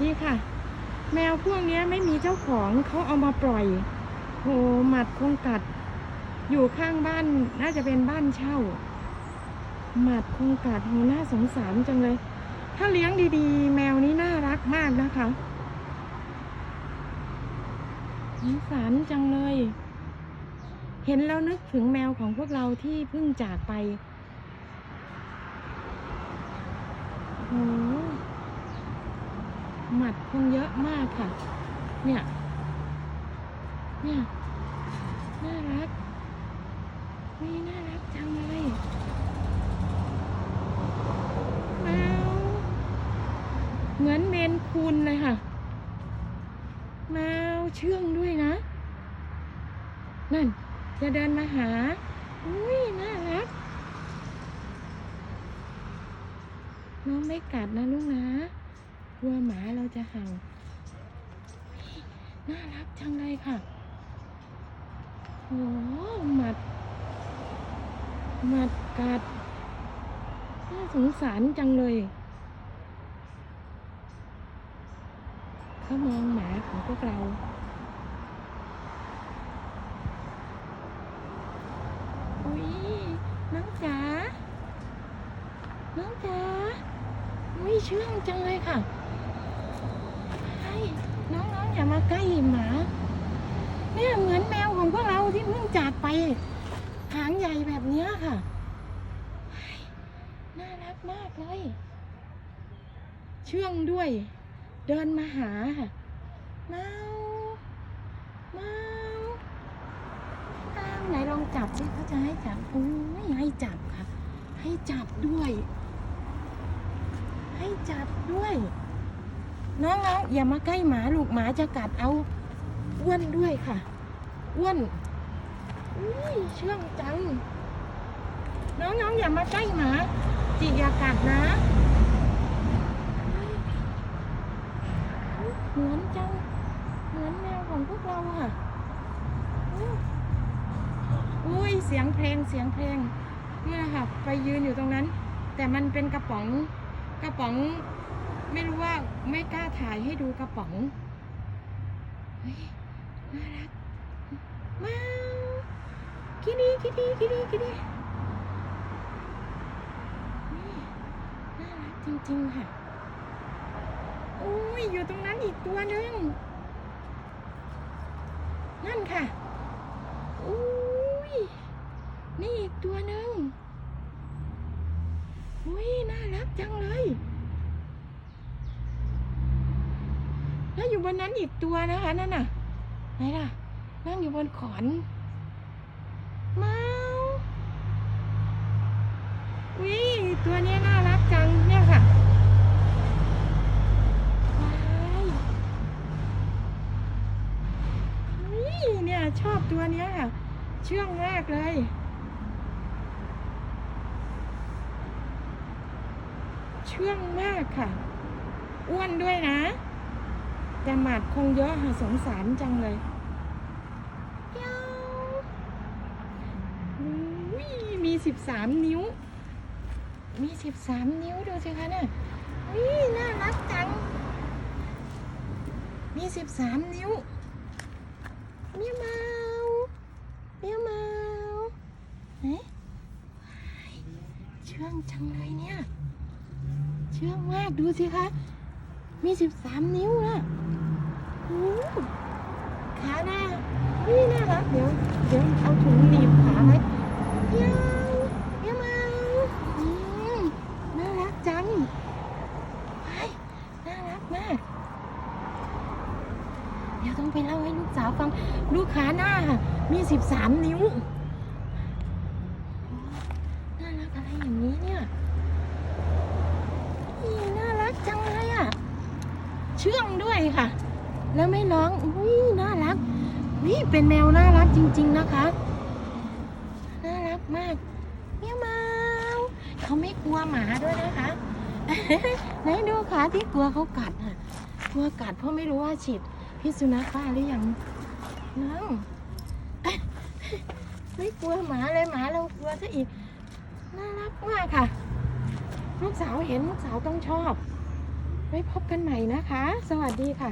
นี่ค่ะ แมวพวกนี้ไม่มีเจ้าของเขาเอามาปล่อยโหหมัดคงกัด อยู่ข้างบ้านน่าจะเป็นบ้านเช่า หมัดคงกัดโหน่าสงสารจังเลย ถ้าเลี้ยงดีๆ แมวนี้น่ารักมากนะคะสงสารจังเลย เห็นแล้วนึกถึงแมวของพวกเราที่เพิ่งจากไปโห มัดคงเยอะมากค่ะ เนี่ย เนี่ย น่ารักนี่น่ารักจังเลยแมวเหมือนเมนคูนเลยค่ะแมวเชื่องด้วยนะ นั่น จะเดินมาหา อุ้ยน่ารัก น้องไม่กัดนะลูกนะ กลัวหมาเราจะเห่าน่ารักจังเลยค่ะโอ้หมัด หมัดกัด น่าสงสารจังเลย เขามองหมาของพวกเราอุ้ยน้องจ๋าน้องจ๋าอุ้ยเชื่องจังเลยค่ะ อย่ามาใกล้หมาเนี่ยเหมือนแมวของพวกเราที่เพิ่งจากไปหางใหญ่แบบเนี้ยค่ะ น่ารักมากเลย เชื่องด้วย เดินมาหาค่ะเมาเมาอ้าวไหนลองจับสิเขาจะให้จับอุ้ยให้จับค่ะ ให้จับด้วย ให้จับด้วย น้องๆอย่ามาใกล้หมาลูกหมาจะกัดเอาอ้วนด้วยค่ะอ้วนอุ้ยเชื่องจัง น้องๆอย่ามาใกล้หมาจิอย่ากัดนะเหมือนจังเหมือนแมวของพวกเราค่ะอุ้ยเสียงเพลงเสียงเพลงเนี่ยค่ะ ไปยืนอยู่ตรงนั้น แต่มันเป็นกระป๋องกระป๋อง ไม่รู้ว่าไม่กล้าถ่ายให้ดูกระป๋องน่ารักว้าวคิดดีคิดดีคิดดีคิดดีนี่น่ารักจริงๆค่ะอุ้ยอยู่ตรงนั้นอีกตัวหนึ่งนั่นค่ะอุ้ยนี่อีกตัวหนึ่งอุ้ยน่ารักจังเลย แล้วอยู่บนนั้นอีกตัวนะคะนั่นน่ะไหนล่ะ นั่งอยู่บนขอนเมาวิตัวนี้น่ารักจังเนี่ยค่ะว้ายวิเนี่ยชอบตัวนี้ค่ะ เชื่องมากเลยเชื่องมากค่ะ อ้วนด้วยนะ แต่หมัดคงเยอะค่ะสงสารจังเลยเย้าอุ้ยมีสิบสามนิ้ว มีสิบสามนิ้วดูสิคะเนี่ยอุ้ยน่ารักจัง มีสิบสามนิ้วเมียวเมาเมียวเมาเอ๊ะว้ยเชื่องจังเลยเนี่ย เชื่องมากดูสิคะ มีสิบสามนิ้วนะขาหน้านี่น่ารักเดี๋ยวเดี๋ยวเอาถุงหนีบขาไว้เมียวเมียวมาน่ารักจังไปน่ารักมาก เดี๋ยวต้องไปเล่าให้ลูกสาวฟังดูกขาหน้า มีสิบสามนิ้ว น่ารักอะไรอย่างนี้เนี่ย นี่น่ารักจังเลยอะ เชื่องด้วยค่ะ แล้วไม่ร้องอุ้ยน่ารัก นี่เป็นแมวน่ารักจริง ๆนะคะ น่ารักมากเมียวเมาเขาไม่กลัวหมาด้วยนะคะไหนดูขาที่กลัวเขากัดอะกลัวกัดเพราะไม่รู้ว่าฉีดพิษสุนัขบ้าหรือยังน้องไม่กลัวหมาเลยหมาเรากลัวซะอีก น่ารักมากค่ะ ลูกสาวเห็นลูกสาวต้องชอบ ไว้พบกันใหม่นะคะ สวัสดีค่ะ